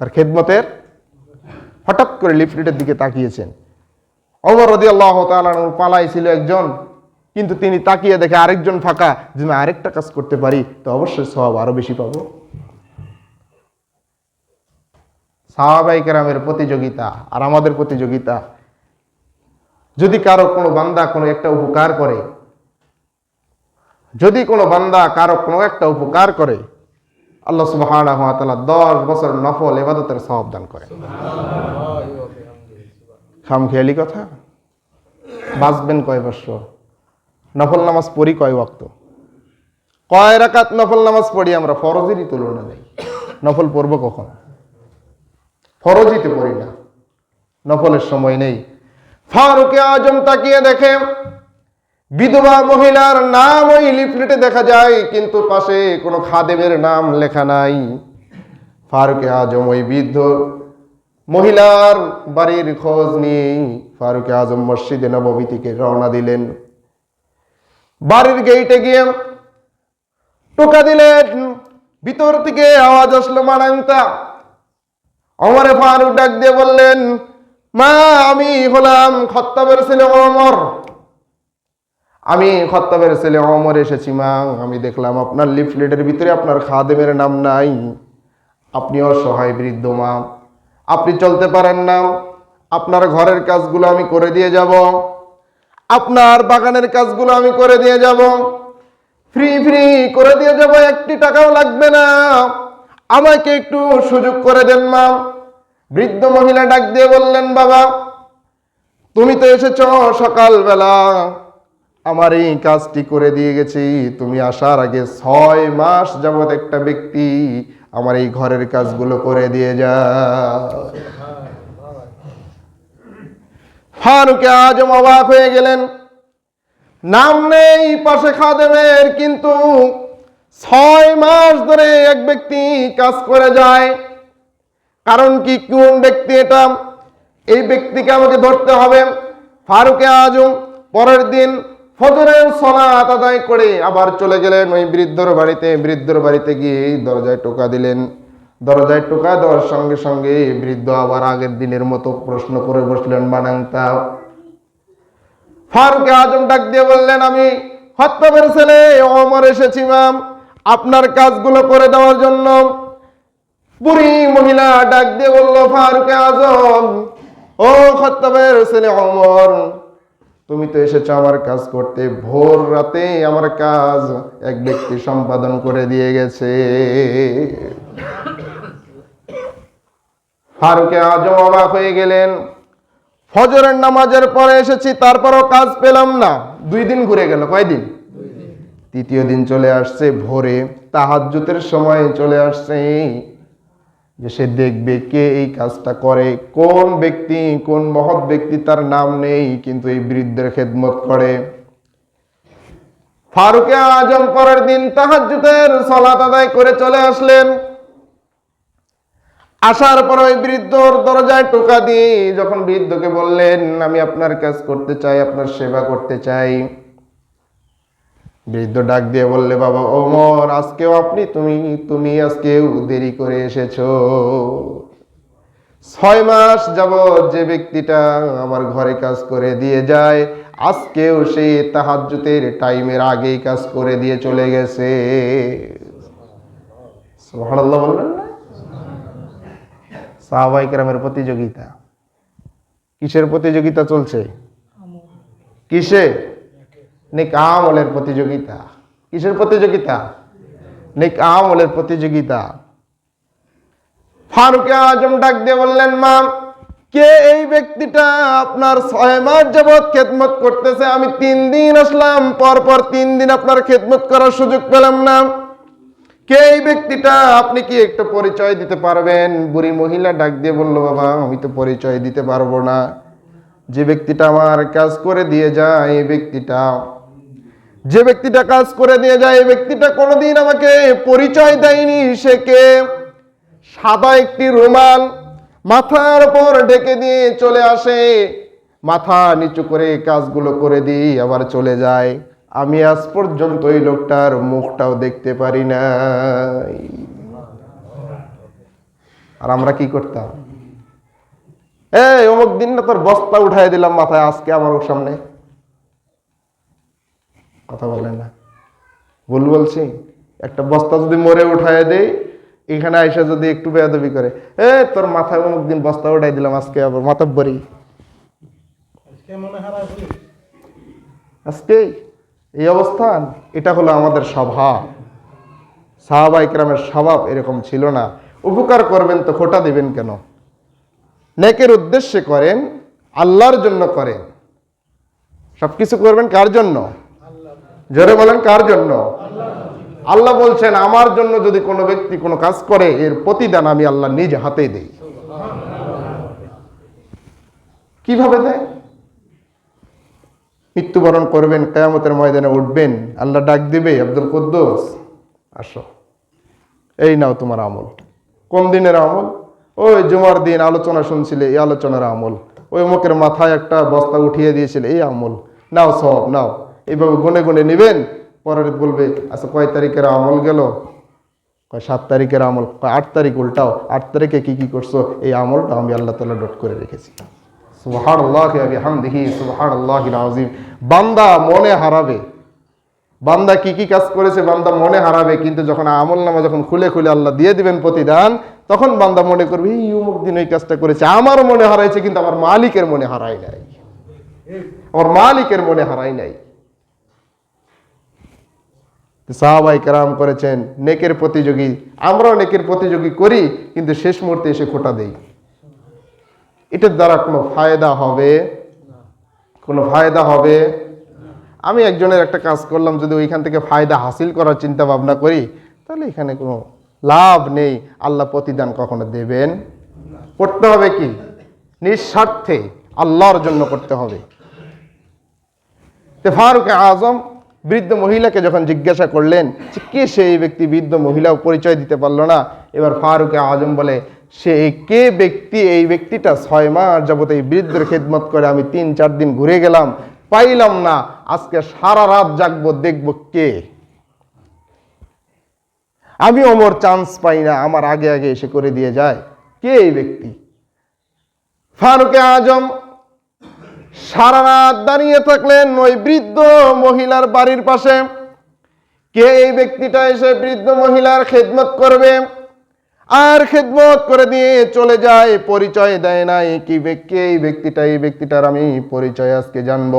তার খেদমতের হঠাৎ করে লিফলেটের দিকে তাকিয়েছেন। অমর রদি আল্লাহ তালানুর পালাই ছিল একজন, কিন্তু তিনি তাকিয়ে দেখে আরেকজন ফাঁকা যদি আমি আরেকটা কাজ করতে পারি, তো অবশ্যই সব আরও বেশি পাবো। সাহাবাই কেরামের প্রতিযোগিতা আর আমাদের প্রতিযোগিতা, যদি কারও কোনো বান্দা কোনো একটা উপকার করে, যদি কোনো বান্দা কারও কোনো একটা উপকার করে আল্লাহ ওয়া দশ বছর নফল এবাদতের সওয়াব দান করে খামখেয়ালি কথা? বাঁচবেন কয় বছর? নফল নামাজ পড়ি কয় ওয়াক্ত? কয় রাকাত নফল নামাজ পড়ি আমরা? ফরজেরই তুলনা নেই। নফল পড়ব কখন? ফরজিতে পড়ি না। নফলের সময় নেই। ফারুকে আজম তাকিয়ে দেখে বিধবা মহিলার নাম ওই লিফলেটে দেখা যায়, কিন্তু পাশে কোনো খাদেমের নাম লেখা নাই। ফারুকে আজম ওই বৃদ্ধ মহিলার বাড়ির খোঁজ নিয়ে ফারুকে আজম মসজিদে নবমী থেকে রওনা দিলেন। বাড়ির গেইটে গিয়ে টোকা দিলেন। ভিতর থেকে আওয়াজ আসলো মানাংতা অমরে ফারুক ডাক দিয়ে বললেন, মা, আমি হলাম খত্তাবের ছেলে অমর। আমি খত্তাবের ছেলে অমর এসেছি, মা। আমি দেখলাম আপনার লিফলেটের ভিতরে আপনার খাদেমের নাম নাই। আপনি অসহায় বৃদ্ধ, মা। আপনি চলতে পারেন না। আপনার ঘরের কাজগুলো আমি করে দিয়ে যাব। আপনার বাগানের কাজগুলো আমি করে দিয়ে যাব। ফ্রি ফ্রি করে দিয়ে যাব, একটি টাকাও লাগবে না। আমাকে একটু সুযোগ করে দেন, মা। বৃদ্ধ মহিলা ডাক দিয়ে বললেন, বাবা, তুমি তো এসেছ সকালবেলা। আমার এই কাজটি করে দিয়ে গেছি। তুমি আসার আগে ছয় মাস যাবত একটা ব্যক্তি আমার এই ঘরের কাজগুলো করে দিয়ে যা ফারুকে আজম অবাক হয়ে গেলেন। নাম নেই পাশে খাদেমের, কিন্তু ছয় মাস ধরে এক ব্যক্তি কাজ করে যায়। কারণ কি, কোন ব্যক্তি এটা? এই ব্যক্তিকে আমাকে ধরতে হবে। ফারুকে আজম পরের দিন ফজরের সলাত আদায় করে আবার চলে গেলেন ওই বৃদ্ধর বাড়িতে। বৃদ্ধর বাড়িতে গিয়ে দরজায় টোকা দিলেন। দরজায় টোকা দেওয়ার সঙ্গে সঙ্গে বৃদ্ধ আবার আগের দিনের মতো প্রশ্ন করে বসলেন বানাংতা ফারুকে আজম ডাক দিয়ে বললেন, আমি হত্যাবের ছেলে, অমর এসেছি আপনার কাজগুলো করে দেওয়ার জন্য। বুড়ি মহিলা ডাক দিয়ে বলল, ফারুকে আজম, ও খত্তাবের ছেলে, অমর তুমি তো এসেছ আমার কাজ করতে। ভোর রাতে আমার কাজ এক ব্যক্তি সম্পাদন করে দিয়ে গেছে। ফারুকে আজম অবাক হয়ে গেলেন। ফজরের নামাজের পরে এসেছি তারপরও কাজ পেলাম না। দুই দিন ঘুরে গেল কয়দিন? তৃতীয় দিন চলে আসছে ভোরে তাহাজ্জুতের সময় চলে আসছে। যে সে দেখবে কে এই কাজটা করে, কোন ব্যক্তি, কোন মহৎ ব্যক্তি তার নাম নেই, কিন্তু এই বৃদ্ধের খেদমত করে। ফারুকে আজম পরের দিন তাহাজ্জুদের সলাত আদায় করে চলে আসলেন। আসার পর ওই বৃদ্ধর দরজায় টোকা দিয়ে যখন বৃদ্ধকে বললেন, আমি আপনার কাজ করতে চাই, আপনার সেবা করতে চাই। বৃদ্ধ ডাক দিয়ে বললে বাবা ওমর আজকেও আপনি তুমি তুমি আজকেও দেরি করে এসেছ। ছয় মাস যাবৎ যে ব্যক্তিটা আমার ঘরে কাজ করে দিয়ে যায় আজকেও সে তাহাজ্জুতের টাইমের আগেই কাজ করে দিয়ে চলে গেছে। সুবহানাল্লাহ বললেন না? সাহাবাই কেরামের প্রতিযোগিতা। কিসের প্রতিযোগিতা চলছে? কিসে নেক আমলের প্রতিযোগিতা। কিসের প্রতিযোগিতা? নেক আমলের প্রতিযোগিতা। ফারুকে আজম ডাক দিয়ে বললেন মা কে এই ব্যক্তিটা আপনার ছয় মাস যাবৎ খেদমত করতেছে? আমি তিন দিন আসলাম পর পর তিন দিন আপনার খেদমত করার সুযোগ পেলাম না। কে এই ব্যক্তিটা? আপনি কি একটু পরিচয় দিতে পারবেন? বুড়ি মহিলা ডাক দিয়ে বলল, বাবা, আমি তো পরিচয় দিতে পারব না। যে ব্যক্তিটা আমার কাজ করে দিয়ে যায়, এই ব্যক্তিটা যে ব্যক্তিটা কাজ করে দিয়ে যায়, এই ব্যক্তিটা কোনোদিন আমাকে পরিচয় দেয়নি, সে কে? সাদা একটি রুমাল মাথার উপর ঢেকে দিয়ে চলে আসে। মাথা নিচু করে কাজগুলো করে দিই, আবার চলে যায়। আমি আজ পর্যন্ত ওই লোকটার মুখটাও দেখতে পারি না আর আমরা কি করতাম? এই, অমুক দিন না তোর বস্তা উঠাই দিলাম মাথায়, আজকে আমার সামনে। কথা বলেন না। ভুল বলছি? একটা বস্তা যদি মরে উঠাই দেই এখানে আইসা যদি একটু বেয়াদবি করে এ তোর মাথায় অমুক দিন বস্তা উঠাই দিলাম আজকে আবার মাতাব্বরি আজকে এই অবস্থান? এটা হলো আমাদের স্বভাব সাহাবাই কেরামের স্বভাব এরকম ছিল না। উপকার করবেন তো খোটা দিবেন কেন? নেকের উদ্দেশ্যে করেন আল্লাহর জন্য করেন। সবকিছু করবেন কার জন্য? জোরে বলেন, কার জন্য? আল্লাহ বলছেন, আমার জন্য যদি কোনো ব্যক্তি কোনো কাজ করে, এর প্রতিদান আমি আল্লাহ নিজ হাতেই দেই। কীভাবে দেয়? মৃত্যুবরণ করবেন, কেয়ামতের ময়দানে উঠবেন, আল্লাহ ডাক দিবে, আব্দুল কুদ্দুস, আসো। এই নাও তোমার আমল। কোন দিনের আমল? ওই জুমার দিন আলোচনা শুনছিলে, এই আলোচনার আমল। ওই মুখের মাথায় একটা বস্তা উঠিয়ে দিয়েছিলে, এই আমল। নাও সব নাও। এইভাবে গুনে নেবেন পরে বলবে আচ্ছা কয় তারিখের আমল গেল? কয়, সাত তারিখের আমল। কয়, আট তারিখ উল্টাও, আট তারিখে কী কী করছ? এই আমলটা আমি আল্লাহ তালা ডট করে রেখেছি। সুহান আল্লাহ হামদিহি সুহান আল্লাহ আজিম বান্দা মনে হারাবে। বান্দা কি কি কাজ করেছে, বান্দা মনে হারাবে, কিন্তু যখন আমল নামা যখন খুলে খুলে আল্লাহ দিয়ে দিবেন প্রতিদান, তখন বান্দা মনে করবে, এই অমুক দিন ওই কাজটা করেছে। আমার মনে হারাইছে, কিন্তু আমার মালিকের মনে হারাই নাই। আমার মালিকের মনে হারাই নাই। সাহাবাই কেরাম করেছেন, নেকের প্রতিযোগী। আমরাও নেকের প্রতিযোগী করি, কিন্তু শেষ মুহূর্তে এসে খোটা দেই। এটার দ্বারা কোনো ফায়দা হবে? কোনো ফায়দা হবে? আমি একজনের একটা কাজ করলাম, যদি ওইখান থেকে ফায়দা হাসিল করার চিন্তা ভাবনা করি, তাহলে এখানে কোনো লাভ নেই। আল্লাহ প্রতিদান কখনো দেবেন? করতে হবে কি? নিঃস্বার্থে আল্লাহর জন্য করতে হবে। ফারুক আজম বৃদ্ধ মহিলাকে যখন জিজ্ঞাসা করলেন যে কে সেই ব্যক্তি, বৃদ্ধ মহিলাও পরিচয় দিতে পারল না। এবার ফারুক আজম বলে, সে কে ব্যক্তি? এই ব্যক্তিটা ছয় মাস যাবত এই বৃদ্ধের খেদমত করে আমি তিন, চার দিন ঘুরে গেলাম। পাইলাম না। আজকে সারা রাত জাগবো, দেখব কে। আমি ওমর চান্স পাই না, আমার আগে আগে এসে করে দিয়ে যায়। কে এই ব্যক্তি? ফারুকে আজম সারা রাত দাঁড়িয়ে থাকলেন ওই বৃদ্ধ মহিলার বাড়ির পাশে। কে এই ব্যক্তিটা এসে বৃদ্ধ মহিলার খেদমত করবে? আর খেদমত করে দিয়ে চলে যায়, পরিচয় দেয় না কি ব্যক্তি, এই ব্যক্তিটা, এই ব্যক্তিটার আমি পরিচয় আজকে জানব।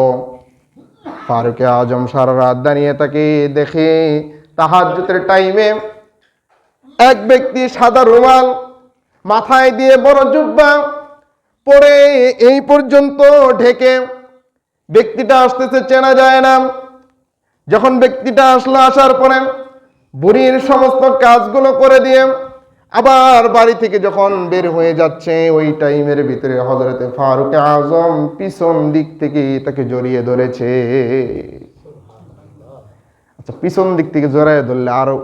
ফারুকে আজম সারা রাত দাঁড়িয়ে তাকে দেখে তাহাজ্জুতের টাইমে এক ব্যক্তি সাদা রুমাল, মাথায় দিয়ে বড় জুব্বা পরে এই পর্যন্ত ঢেকে ব্যক্তিটা আসতেছে, চেনা যায় না। যখন ব্যক্তিটা আসলো, আসার পরে বুড়ির সমস্ত কাজগুলো করে দিয়ে আবার বাড়ি থেকে যখন বের হয়ে যাচ্ছে, ওই টাইমের ভিতরে হজরতে ফারুক আজম পিছন দিক থেকে তাকে জড়িয়ে ধরেছে। আচ্ছা পিছন দিক থেকে জড়ায় ধরলে আরও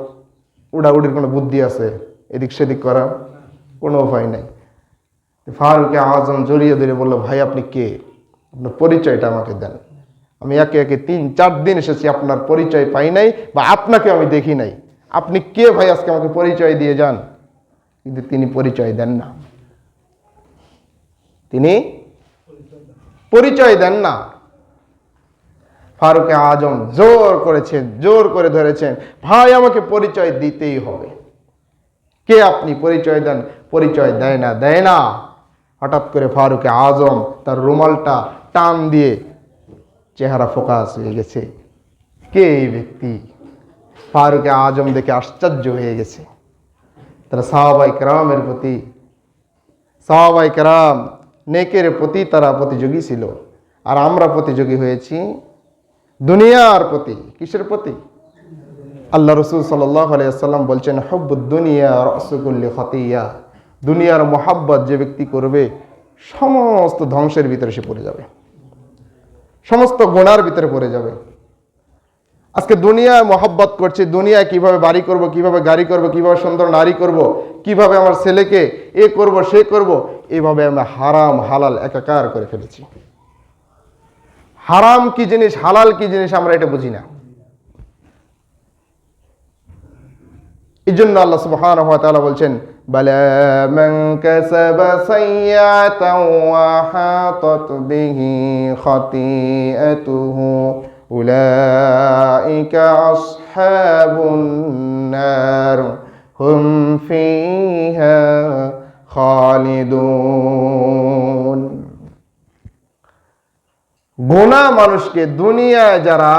উড়াউড়ির কোনো বুদ্ধি আছে? এদিক সেদিক করা কোনো উপায় নাই। ফারুকে আজম জড়িয়ে ধরে বলল, ভাই, আপনি কে? আপনার পরিচয়টা আমাকে দেন। আমি একে একে তিন, চার দিন এসেছি, আপনার পরিচয় পাই নাই বা আপনাকে আমি দেখি নাই। আপনি কে ভাই? আজকে আমাকে পরিচয় দিয়ে যান। কিন্তু তিনি পরিচয় দেন না। তিনি পরিচয় দেন না। ফারুকে আজম জোর করেছেন, জোর করে ধরেছেন, ভাই, আমাকে পরিচয় দিতেই হবে। কে আপনি পরিচয় দেন? পরিচয় দেয় না দেয় না। হঠাৎ করে ফারুকে আজম তার রুমালটা টান দিয়ে চেহারা ফোকাস হয়ে গেছে। কে এই ব্যক্তি? ফারুকে আজম দেখে আশ্চর্য হয়ে গেছে। তারা সাহাবাই কেরামের প্রতি, সাহাবাই কেরাম নেকের প্রতি তারা প্রতিযোগী ছিল। আর আমরা প্রতিযোগী হয়েছি দুনিয়ার প্রতি, কিসের প্রতি? আল্লাহ রসুল সাল্লাহ সাল্লাম বলছেন হব্বুদ্দুনিয়া রসকুল্লি খতিয়া দুনিয়ার মোহাব্বত যে ব্যক্তি করবে, সমস্ত ধ্বংসের ভিতরে সে পড়ে যাবে। সমস্ত গোনার ভিতরে পড়ে যাবে। আজকে দুনিয়ায় মহব্বত করছে, দুনিয়ায় কীভাবে বাড়ি করব, কীভাবে গাড়ি করব, কীভাবে সুন্দর নারী করব, কীভাবে আমার ছেলেকে এ করব, সে করব, এভাবে আমরা হারাম, হালাল, একাকার করে ফেলেছি। হারাম কি জিনিস, হালাল কি জিনিস আমরা এটা বুঝি না। এই জন্য আল্লাহ তাআলা বলছেন بلى من كسب سيئة وحاطت به خطيئته أولئك أصحاب النار هم فيها خالدون গোনা মানুষকে দুনিয়ায় যারা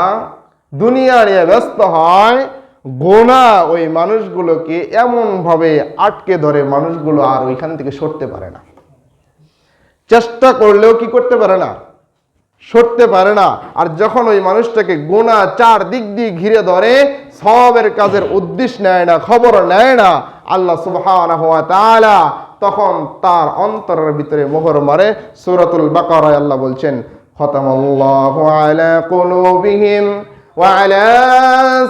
দুনিয়া নিয়ে ব্যস্ত হয় গোনা ওই মানুষগুলোকে এমনভাবে আটকে ধরে মানুষগুলো আর ওইখান থেকে সরতে পারে না। চেষ্টা করলেও কি করতে পারে না? সরতে পারে না। আর যখন ওই মানুষটাকে গোনা চার দিক দিয়ে ঘিরে ধরে, সবের কাজের উদ্দেশ্য নেয় না, খবর নেয় না আল্লাহ তাআলা, তখন তার অন্তরের ভিতরে মোহর মারে। সূরাতুল বাকারায় আল্লাহ বলছেন, খতামাল্লাহু আলা وعلى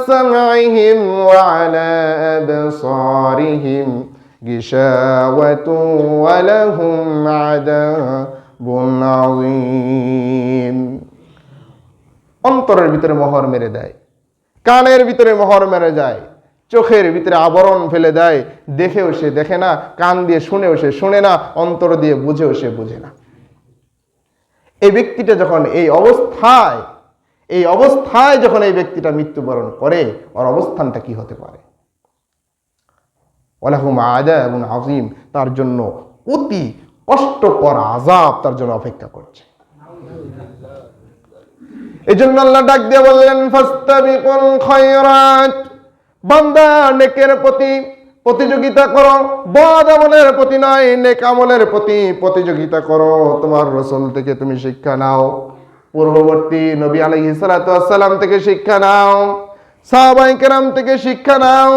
سمعهم وعلى أبصارهم غشاوة ولهم عذاب عظيم অন্তরের ভিতরে মোহর মেরে দেয় কানের ভিতরে মোহর মেরে যায় চোখের ভিতরে আবরণ ফেলে দেয় দেখেও সে দেখে না কান দিয়ে শুনেও সে শুনে না অন্তর দিয়ে বুঝেও সে বুঝে না এই ব্যক্তিটা যখন এই অবস্থায় এই অবস্থায় যখন এই ব্যক্তিটা মৃত্যুবরণ করে, ওর অবস্থানটা কি হতে পারে? ওলাহুম আদা এবং আজিম তার জন্য অতি কষ্টকর আজাব তার জন্য অপেক্ষা করছে। এই জন্য আল্লাহ ডাক দিয়ে বললেন, ফাস্তাবিকুল বান্দা নেকের প্রতি প্রতিযোগিতা করো, বদ আমলের প্রতি নয়, নেক আমলের প্রতি প্রতিযোগিতা করো। তোমার রসুল থেকে তুমি শিক্ষা নাও। পূর্ববর্তী নবী আলাইহি সালাম থেকে শিক্ষা নাও সাহাবাই কেরাম থেকে শিক্ষা নাও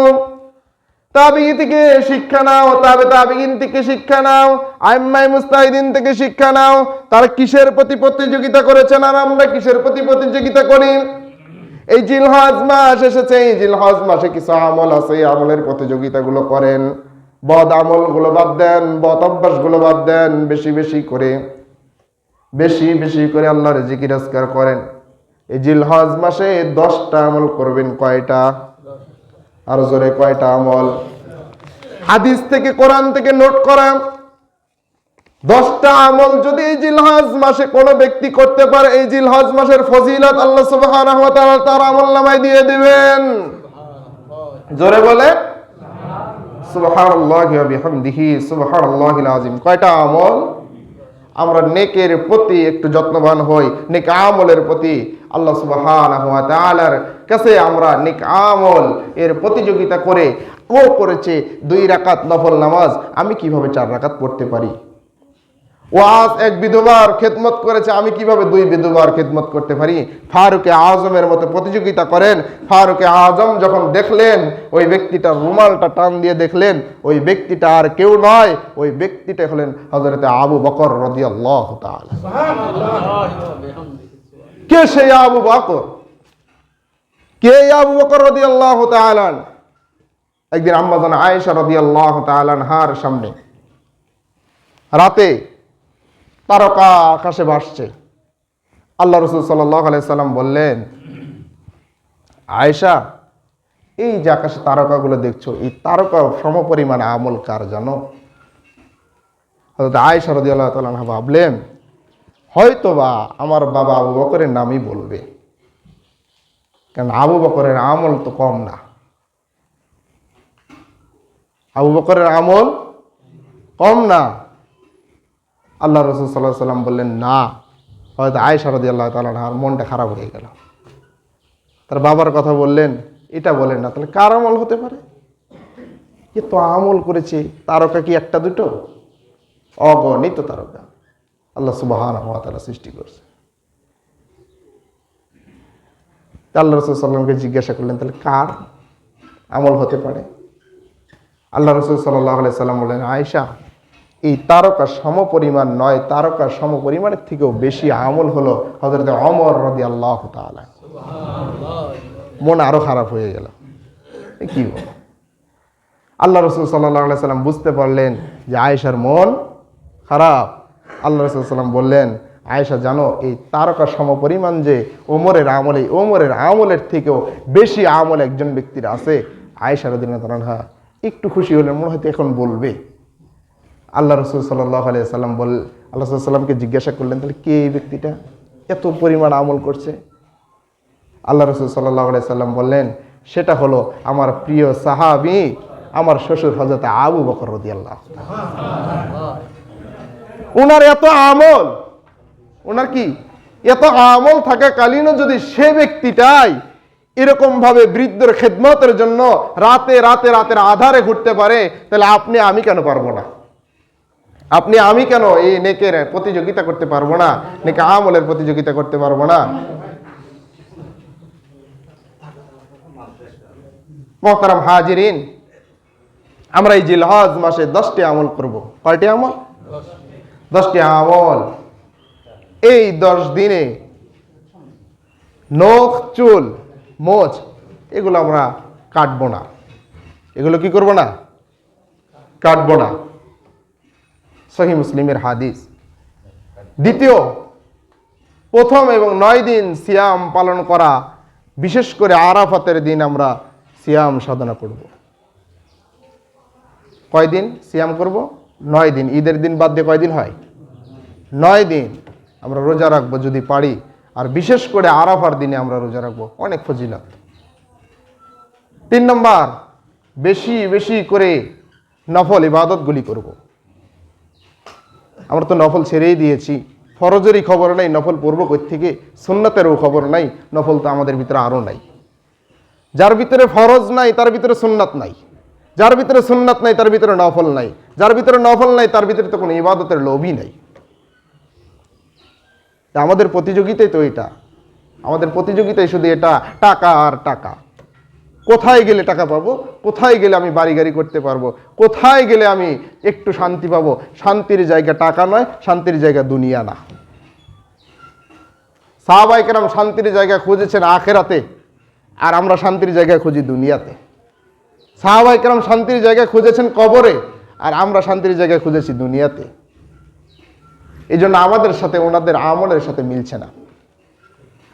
তাবিগি থেকে শিক্ষা নাও, তাবে তাবিগিন থেকে শিক্ষা নাও আইম্মাই মুস্তাহিদিন থেকে শিক্ষা নাও। তারা কিসের প্রতি প্রতিযোগিতা করেছেন আর আমরা কিসের প্রতি প্রতিযোগিতা করি? এই জিলহজ মাস এসেছে, এই জিলহজ মাসে কিছু আমল আছে, এই আমলের প্রতিযোগিতাগুলো করেন। বদ আমলগুলো বাদ দেন, বদ অভ্যাসগুলো বাদ দেন, বেশি বেশি করে বেশি বেশি করে আল্লাহর জিকির আজকার করেন। এই জিলহজ মাসে দশটা আমল করবেন কয়টা? আর জোরে কয়টা আমল? হাদিস থেকে, কোরআন থেকে নোট করা। দশটা আমল যদি এই জিলহজ মাসে কোনো ব্যক্তি করতে পারে, এই জিলহজ মাসের ফজিলত আল্লাহ ওয়া তার আমল নামায় দিয়ে দিবেন। জোরে বলে, সুবহানাল্লাহি ওয়া বিহামদিহি, সুবহানাল্লাহিল আযীম। কয়টা আমল? আমরা নেকের প্রতি একটু যত্নবান হই, নেক আমলের প্রতি আল্লাহ সুবাহান ওয়া কাছে আমরা নেক আমল এর প্রতিযোগিতা করে, ও করেছে দুই রাকাত নফল নামাজ, আমি কীভাবে চার রাকাত পড়তে পারি? ওয়াজ এক বিধবার খেদমত করেছে, আমি কীভাবে দুই বিধবার খেদমত করতে পারি? ফারুকে আজমের মতো প্রতিযোগিতা করেন, ফারুকে আজম যখন দেখলেন, ওই ব্যক্তিটা রুমালটা টান দিয়ে দেখলেন, ওই ব্যক্তিটা আর কেউ নয়, ওই ব্যক্তিটা হলেন হজরতে আবু বকর রদি আল্লাহ কে সেই আবু বকর? কে আবু বকর রদি আল্লাহ তালান একদিন আম্মাজান আয়েশা রদি আল্লাহ তালান হার সামনে। রাতে তারকা আকাশে ভাসছে। আল্লাহ রসুল সাল্লাহ সাল্লাম বললেন, আয়েশা, এই যে আকাশে তারকাগুলো দেখছ, এই তারকা সমপরিমাণ আমল কার জানো? হয়তো আয়েশা রদি আল্লাহ তালা ভাবলেন হয়তো বা আমার বাবা আবু বকরের নামই বলবে। কারণ আবু বকরের আমল তো কম না। আবু বকরের আমল কম না। আল্লাহ রসুল সাল্লাহ সাল্লাম বললেন, না। হয়তো আয়সা রদি আল্লাহ তালার মনটা খারাপ হয়ে গেল। তার বাবার কথা বললেন, এটা বলেন না, তাহলে কার আমল হতে পারে? এ তো আমল করেছে, তারকা কি একটা দুটো? অগণিত তারকা। আল্লাহ সুবাহান হওয়া তারা সৃষ্টি করছে। আল্লাহ রসুল সাল্লামকে জিজ্ঞাসা করলেন, তাহলে কার আমল হতে পারে? আল্লাহ রসুল সাল্লাহ সাল্লাম বললেন আয়সা এই তারকা সম পরিমাণ নয় তারকা সম পরিমাণের থেকেও বেশি আমল হলো হজরত অমর রদি আল্লাহ তাআলা মন আরও খারাপ হয়ে গেল। কি বল আল্লাহ রসুল সাল্লাহ সাল্লাম বুঝতে পারলেন যে আয়েশার মন খারাপ। আল্লাহ রসুল সাল্লাম বললেন আয়েশা জানো এই তারকা সম পরিমাণ যে ওমরের আমলে ওমরের আমলের থেকেও বেশি আমল একজন ব্যক্তির আছে আয়েশা রদিনা তালানহা একটু খুশি হলেন মনে হয়তো এখন বলবে। আল্লাহ রসুল সাল্লাহ সাল্লাম বল, আল্লাহ সাল্লামকে জিজ্ঞাসা করলেন, তাহলে কে এই ব্যক্তিটা? এত পরিমাণ আমল করছে? আল্লাহ রসুল সাল্লাহ সাল্লাম বললেন, সেটা হলো আমার প্রিয় সাহাবি, আমার শ্বশুর হজরত আবু বকর রদি আল্লাহ ওনার এত আমল ওনার কি? এত আমল থাকাকালীনও যদি সে ব্যক্তিটাই এরকম ভাবে বৃদ্ধর খেদমতের জন্য রাতে রাতে রাতের আধারে ঘুরতে পারে, তাহলে আপনি আমি কেন পারব না? আপনি আমি কেন এই নেকের প্রতিযোগিতা করতে পারব না? নেকে আমলের প্রতিযোগিতা করতে পারব না? মহতারাম হাজিরিন, আমরা এই জিলহজ মাসে দশটি আমল করব। কয়টি আমল? দশটি আমল। এই দশ দিনে নখ, চুল, মোচ, এগুলো আমরা কাটবো না। এগুলো কি করব না? কাটবো না। সহি মুসলিমের হাদিস। দ্বিতীয়, প্রথম এবং নয় দিন সিয়াম পালন করা, বিশেষ করে আরাফাতের দিন আমরা সিয়াম সাধনা করব। কয়দিন সিয়াম করব? নয় দিন। ঈদের দিন বাদ দিয়ে কয়দিন হয়? নয় দিন। আমরা রোজা রাখব যদি পারি। আর বিশেষ করে আরাফার দিনে আমরা রোজা রাখব। অনেক ফজিলত। তিন নম্বর, বেশি বেশি করে নফল ইবাদতগুলি করব। আমরা তো নফল ছেড়েই দিয়েছি। ফরজেরই খবর নাই, নফল পড়ব থেকে সুন্নতেরও খবর নাই, নফল তো আমাদের ভিতরে আরও নাই। যার ভিতরে ফরজ নাই, তার ভিতরে সুন্নাত নাই। যার ভিতরে সুন্নাত নাই, তার ভিতরে নফল নাই। যার ভিতরে নফল নাই, তার ভিতরে তো কোনো ইবাদতের লোভই নাই। আমাদের প্রতিযোগিতাই তো এটা। আমাদের প্রতিযোগিতায় শুধু এটা, টাকা আর টাকা। কোথায় গেলে টাকা পাবো? কোথায় গেলে আমি বাড়ি গাড়ি করতে পারব? কোথায় গেলে আমি একটু শান্তি পাবো? শান্তির জায়গা টাকা নয়, শান্তির জায়গা দুনিয়া না। সাহাবাইকেরাম শান্তির জায়গা খুঁজেছেন আখেরাতে, আর আমরা শান্তির জায়গা খুঁজি দুনিয়াতে। সাহাবাইকেরাম শান্তির জায়গা খুঁজেছেন কবরে, আর আমরা শান্তির জায়গা খুঁজেছি দুনিয়াতে। এই জন্য আমাদের সাথে ওনাদের আমলের সাথে মিলছে না।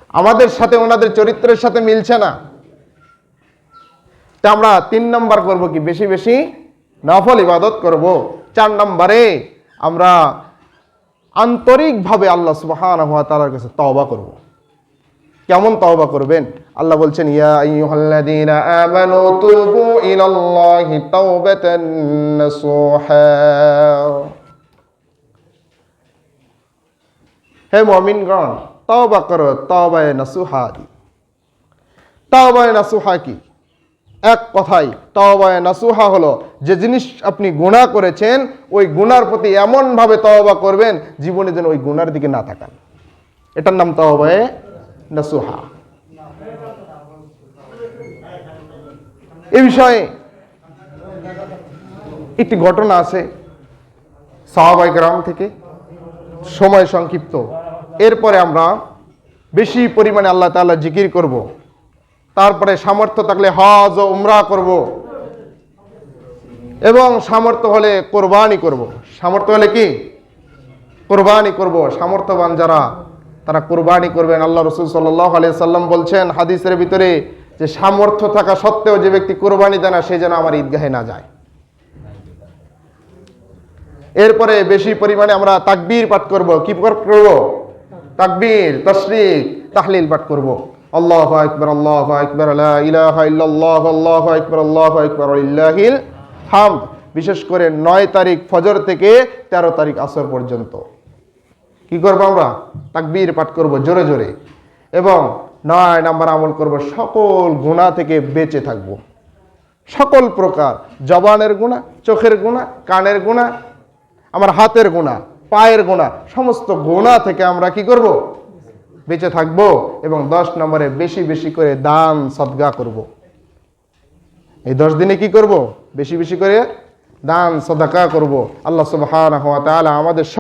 আমাদের সাথে ওনাদের চরিত্রের সাথে মিলছে না। তা আমরা তিন নম্বর করব কি? বেশি বেশি নফল ইবাদত করব। চার নম্বরে আমরা আন্তরিকভাবে আল্লাহ সুবহানাহু ওয়া তাআলার কাছে তওবা করব। কেমন তওবা করবেন? আল্লাহ বলছেন, ইয়া আইয়ুহাল্লাযীনা আমানু নাসুহা। হে মুমিনগণ, তওবা করো, তওবায়ে নাসুহা তওবায়ে নাসুহা কি? এক কথাই, তওবায়ে নাসুহা হলো, যে জিনিস আপনি গুনাহ করেছেন, ওই গুনার প্রতি এমনভাবে তওবা করবেন, জীবনে যেন ওই গুনার দিকে না তাকান। এটার নাম তওবায়ে নাসুহা। এ বিষয়ে একটি ঘটনা আছে সাহাবাই গ্রাম থেকে, সময় সংক্ষিপ্ত। এরপরে আমরা বেশি পরিমাণে আল্লাহ তাআলা জিকির করব। তারপরে সামর্থ্য থাকলে হজ ও উমরা করব। এবং সামর্থ্য হলে কোরবানি করব। সামর্থ্য হলে কি? কোরবানি করব। সামর্থ্যবান যারা, তারা কোরবানি করবেন। আল্লাহ রসুল সাল্লাহ আলিয়া সাল্লাম বলছেন হাদিসের ভিতরে যে সামর্থ্য থাকা সত্ত্বেও যে ব্যক্তি কোরবানি দেয় না, সে যেন আমার ঈদগাহে না যায়। এরপরে বেশি পরিমাণে আমরা তাকবীর পাঠ করব। কি করব? তাকবীর, তশরিক, তাহলিল পাঠ করব। আল্লাহ আকবর আল্লাহ আকবর, লা ইলাহা আল্লাহু আকবর আল্লাহু আকবর লিল্লাহিল হামদ। বিশেষ করে নয় তারিখ ফজর থেকে তেরো তারিখ আসর পর্যন্ত। কি করব আমরা? তাকবীর পাঠ করব জোরে জোরে। এবং নয় নাম্বার আমল করব সকল গুণা থেকে বেঁচে থাকব। সকল প্রকার জবানের গুণা চোখের গুণা কানের গুণা আমার হাতের গোনা পায়ের গোনা সমস্ত গোনা থেকে আমরা কি করব? বেঁচে থাকব এবং দশ নম্বরে বেশি বেশি করে দান, সদগা করব। এই দশ দিনে কি করব? বেশি বেশি করে দান সদাকা করব। আল্লাহ তাহলে আমাদের